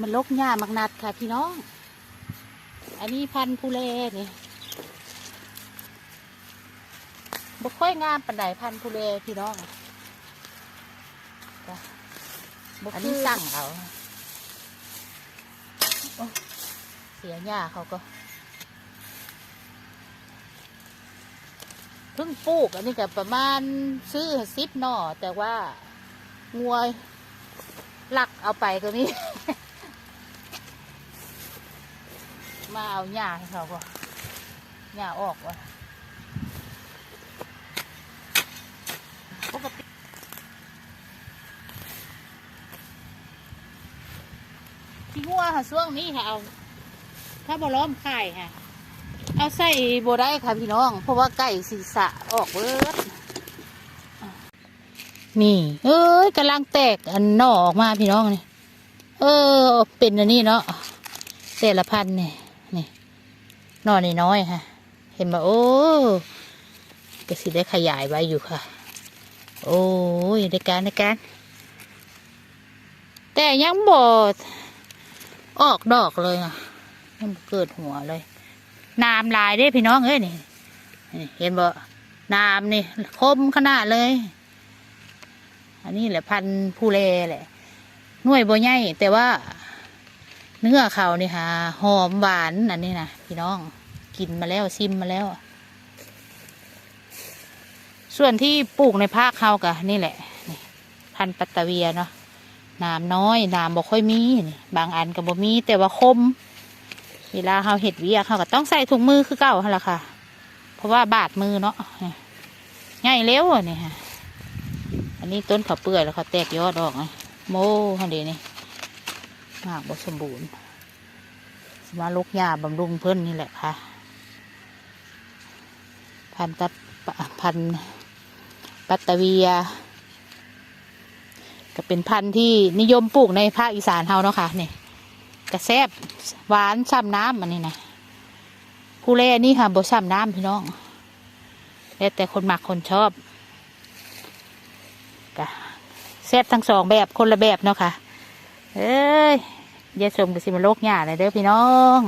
มันลกหญ้ามักนัดค่ะพี่น้อง อันนี้พันธุ์พูเลนี่บ่ค่อยงามปานใดพันธุ์พูเลพี่น้องอันนี้สั่งเอาเสียหญ้าเขาก็เพิ่งปลูกอันนี้ก็ประมาณซื้อสิบหน่อแต่ว่างัวลักเอาไปตัวนี้ มาเอาหญ้าให้เขาก็หญ้าออกวะปกติที่งัวค่ะช่วงนี้ค่ะเอา ถ้าบ่ล้อมไข่ค่ะ เอาใส่โบได้ค่ะพี่น้อง เพราะว่าไก่ศีรษะออกเวิร์ดนี่ เอ้ยกำลังแตกอันนอออกมาพี่น้องนี่ เออ เป็นอันนี้เนาะแต่ละพันนี่นี่ห นอนน้อยค่ะเห็นบ่โอ้ก็สิได้ขยายไว้อยู่ค่ะ โอ้ยในการในการ แต่ยังบ่ออกดอกเลยอะยังเกิดหัวเลย น้ำลายได้พี่น้องเอ้ยนี่ เห็นบ่น้ำนี่คมขนาดเลย อันนี้แหละพันผู้เลแหละหน่วยบ่ใหญ่แต่ว่า เนื้อเขานี่ค่ะ หอมหวานอันนี้นะพี่น้อง กินมาแล้วซิมมาแล้ว ส่วนที่ปลูกในภาคเขากะนี่แหละนี่พันปัตตเวียเนาะน้ำน้อยน้ำบ่ค่อยมี บางอันก็บ่มี แต่ว่าคม เวลาเขาเห็ดเวียเขาก็ต้องใส่ถุงมือคือเก่าหั่นละค่ะ เพราะว่าบาดมือเนาะง่ายเร็วนี่ฮะอันนี้ต้นเขาวเปื่อยแล้วเขาแตกยอดออกนะโม่ฮันเดนี่ มากบสมบูรณ์สมาลกยาบำรุงเพิ่อนนี่แหละค่ะ พันตัดพันปัตตาเวีย ก็เป็นพันธุ์ที่นิยมปลูกในภาคอีสานเฮาเนาะค่ะนี่กระแซบหวานซ้ำน้ำอันนี้นะผู้เล่นี่ค่ะบซ้ำน้ำพี่น้องแล้วแต่คนหมักคนชอบกะแซบทั้งสองแบบคนละแบบเนาะค่ะ เอ้ยยายสมกับสิมาโลกหยาเลยเด้อพี่น้อง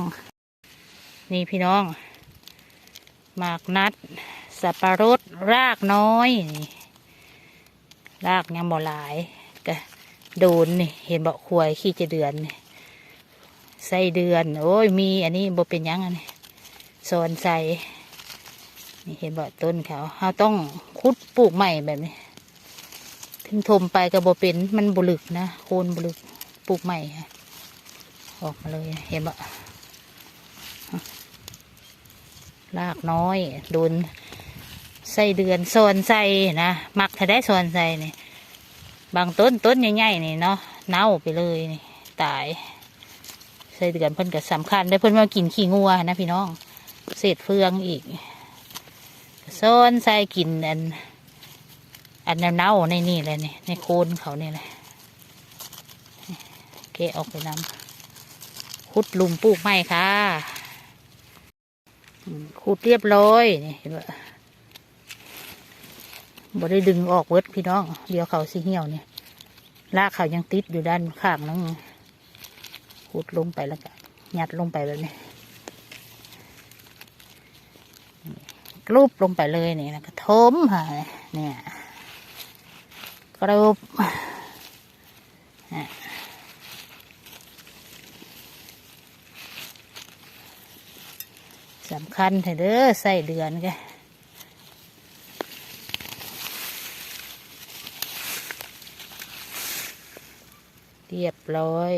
นี่พี่น้อง หมากนัด สับปะรดรากน้อย รากยังบ่หลายกะโดนนี่เห็นบอกควยขี้จะเดือนใส่เดือน โอ้ยมีอันนี้บ่เป็นยังอันนี้สอนใส่นี่เห็นบ่ต้นเขาเราต้องคุดปลูกใหม่แบบนี้ ถึงทมไปก็บ่เป็นมันบุลึกนะ โคนบุลึก ปลูกใหม่ค่ะออกมาเลยเห็นบ่รากน้อยโดนใส่เดือนสอนใส่นะมักถ้าได้สอนใส่นี่บางต้นต้นใหญ่ๆนี่เนาะเน่าไปเลยนี่ตายใส่เดือนเพิ่นก็สำคัญได้เพิ่นมากินขี้งัวนะพี่น้องเศษเฟืองอีกโซนใส่กินอันอันเน่าๆในนี่เลยนี่ในโคนเขานี่แหละ เกะออกไปนำขุดหลุมปลูกไม้ค่ะขุดเรียบร้อยนี่เห็นปะบ่ได้ดึงออกเวิดพี่น้อง เดี๋ยวเขาสิเหี่ยวเนี่ยรากเขายังติดอยู่ด้านข้างนั่งขุดลงไปแล้วก็ยัดลงไปแบบนี้กรูปลงไปเลยนี่แล้วก็ทมค่ะเนี่ยกรูป สำคัญเถอะเด้อใส่เดือนกันเรียบร้อย